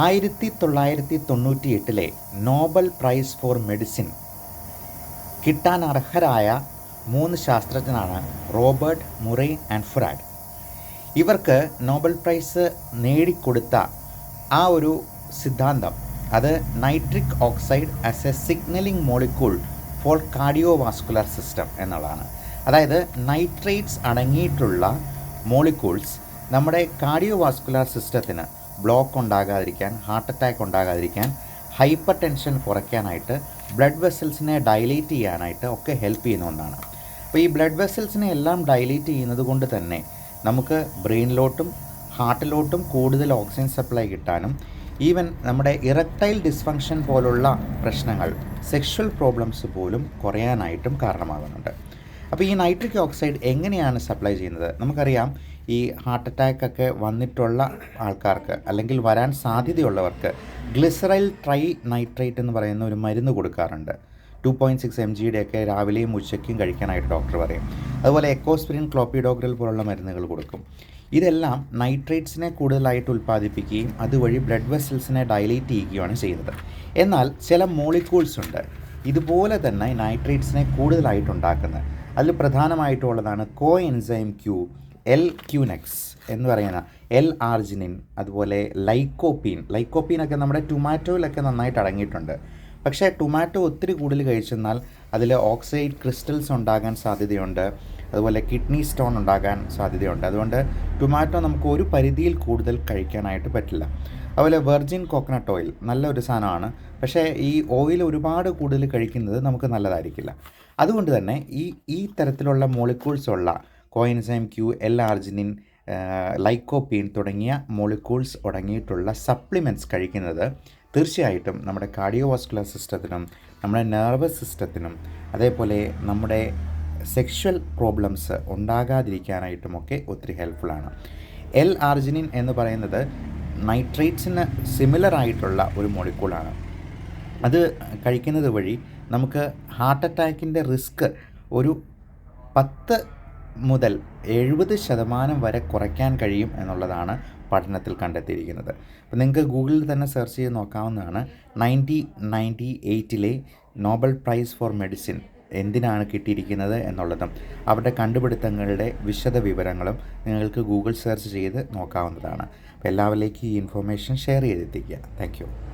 ആയിരത്തി തൊള്ളായിരത്തി തൊണ്ണൂറ്റി എട്ടിലെ നോബൽ പ്രൈസ് ഫോർ മെഡിസിൻ കിട്ടാൻ അർഹരായ മൂന്ന് ശാസ്ത്രജ്ഞനാണ് റോബർട്ട് മുറേ ആൻഡ് ഫ്രാഡ് ഇവർക്ക് നോബൽ പ്രൈസ് നേടിക്കൊടുത്ത ആ ഒരു സിദ്ധാന്തം അത് nitric oxide as a signalling molecule for cardiovascular system എന്നുള്ളതാണ്. അതായത് നൈട്രേറ്റ്സ് അടങ്ങിയിട്ടുള്ള മോളിക്യൂൾസ് നമ്മുടെ കാർഡിയോ വാസ്കുലർ സിസ്റ്റത്തിന് ബ്ലോക്ക് ഉണ്ടാകാതിരിക്കാൻ ഹാർട്ട് അറ്റാക്ക് ഉണ്ടാകാതിരിക്കാൻ ഹൈപ്പർ ടെൻഷൻ കുറയ്ക്കാനായിട്ട് ബ്ലഡ് വെസൽസിനെ ഡൈലേറ്റ് ചെയ്യാനായിട്ട് ഒക്കെ ഹെൽപ്പ് ചെയ്യുന്ന ഒന്നാണ്. അപ്പോൾ ഈ ബ്ലഡ് വെസൽസിനെ എല്ലാം ഡൈലേറ്റ് ചെയ്യുന്നത് കൊണ്ട് തന്നെ നമുക്ക് ബ്രെയിനിലോട്ടും ഹാർട്ടിലോട്ടും കൂടുതൽ ഓക്സിജൻ സപ്ലൈ കിട്ടാനും ഈവൻ നമ്മുടെ ഇറക്ടൈൽ ഡിസ്ഫങ്ഷൻ പോലുള്ള പ്രശ്നങ്ങൾ സെക്ഷൽ പ്രോബ്ലംസ് പോലും കുറയാനായിട്ടും കാരണമാകുന്നുണ്ട്. അപ്പോൾ ഈ നൈട്രിക് ഓക്സൈഡ് എങ്ങനെയാണ് സപ്ലൈ ചെയ്യുന്നത്? നമുക്കറിയാം ഈ ഹാർട്ട് അറ്റാക്ക് ഒക്കെ വന്നിട്ടുള്ള ആൾക്കാർക്ക് അല്ലെങ്കിൽ വരാൻ സാധ്യതയുള്ളവർക്ക് ഗ്ലിസറൈൽ ട്രൈ നൈട്രേറ്റ് എന്ന് പറയുന്ന ഒരു മരുന്ന് കൊടുക്കാറുണ്ട്. ടു പോയിന്റ് സിക്സ് എം ജിയുടെയൊക്കെ രാവിലെയും ഉച്ചയ്ക്കും കഴിക്കാനായിട്ട് ഡോക്ടർ പറയും. അതുപോലെ എക്കോസ്പിരിൻ ക്ലോപ്പിഡോഗ്രൽ പോലുള്ള മരുന്നുകൾ കൊടുക്കും. ഇതെല്ലാം നൈട്രേറ്റ്സിനെ കൂടുതലായിട്ട് ഉൽപ്പാദിപ്പിക്കുകയും അതുവഴി ബ്ലഡ് വെസൽസിനെ ഡയലേറ്റ് ചെയ്യുകയാണ് ചെയ്യുന്നത്. എന്നാൽ ചില മോളിക്യൂൾസ് ഉണ്ട്. ഇതുപോലെ തന്നെ നൈട്രേറ്റ്സിനെ കൂടുതലായിട്ട് ഉണ്ടാക്കുന്നത്. അതിൽ പ്രധാനമായിട്ടുള്ളതാണ് കോ എൻസൈം ക്യൂ എൽ ക്യൂനെക്സ് എന്ന് പറയുന്ന എൽ ആർജിനിൻ അതുപോലെ ലൈക്കോപ്പീൻ ലൈക്കോപ്പീനൊക്കെ നമ്മുടെ ടൊമാറ്റോയിലൊക്കെ നന്നായിട്ട് അടങ്ങിയിട്ടുണ്ട്. പക്ഷേ ടൊമാറ്റോ ഒത്തിരി കൂടുതൽ കഴിച്ചെന്നാൽ അതിൽ ഓക്സൈഡ് ക്രിസ്റ്റൽസ് ഉണ്ടാകാൻ സാധ്യതയുണ്ട്. അതുപോലെ കിഡ്നി സ്റ്റോൺ ഉണ്ടാകാൻ സാധ്യതയുണ്ട്. അതുകൊണ്ട് ടൊമാറ്റോ നമുക്ക് ഒരു പരിധിയിൽ കൂടുതൽ കഴിക്കാനായിട്ട് പറ്റില്ല. അതുപോലെ വെർജിൻ കോക്കനട്ട് ഓയിൽ നല്ലൊരു സാധനമാണ്. പക്ഷേ ഈ ഓയിൽ ഒരുപാട് കൂടുതൽ കഴിക്കുന്നത് നമുക്ക് നല്ലതായിരിക്കില്ല. അതുകൊണ്ട് തന്നെ ഈ ഈ തരത്തിലുള്ള മോളിക്യൂൾസ് ഉള്ള coenzyme Q L arginine lycopene തുടങ്ങിയ മോളിക്യൂൾസ് അടങ്ങിയിട്ടുള്ള സപ്ലിമെന്റ്സ് കഴിക്കുന്നത് തീർച്ചയായിട്ടും നമ്മുടെ കാർഡിയോവാസ്കുലർ സിസ്റ്റത്തിനും നമ്മുടെ നെർവസ് സിസ്റ്റത്തിനും അതേപോലെ നമ്മുടെ സെക്ഷൽ പ്രോബ്ലംസ് ഉണ്ടാകാതിരിക്കാനായിട്ടുമൊക്കെ ഒത്തിരി ഹെൽപ്ഫുള്ളാണ് എൽ ആർജിനിൻ എന്ന് പറയുന്നത് നൈട്രേറ്റ്സിന് സിമിലർ ആയിട്ടുള്ള ഒരു മോളിക്കൂളാണ് അത് കഴിക്കുന്നത് വഴി നമുക്ക് ഹാർട്ട് അറ്റാക്കിന്റെ റിസ്ക് ഒരു പത്ത് മുതൽ എഴുപത് ശതമാനം വരെ കുറയ്ക്കാൻ കഴിയും എന്നുള്ളതാണ് പഠനത്തിൽ കണ്ടെത്തിയിരിക്കുന്നത്. അപ്പോൾ നിങ്ങൾക്ക് ഗൂഗിളിൽ തന്നെ സെർച്ച് ചെയ്ത് നോക്കാവുന്നതാണ്. നയന്റി നയന്റി എയ്റ്റിലെ നോബൽ പ്രൈസ് ഫോർ മെഡിസിൻ എന്തിനാണ് കിട്ടിയിരിക്കുന്നത് എന്നുള്ളതും അവരുടെ കണ്ടുപിടുത്തങ്ങളുടെ വിശദ വിവരങ്ങളും നിങ്ങൾക്ക് ഗൂഗിൾ സെർച്ച് ചെയ്ത് നോക്കാവുന്നതാണ്. അപ്പോൾ എല്ലാവരിലേക്കും ഈ ഇൻഫോർമേഷൻ ഷെയർ ചെയ്തെത്തിക്കുക. താങ്ക്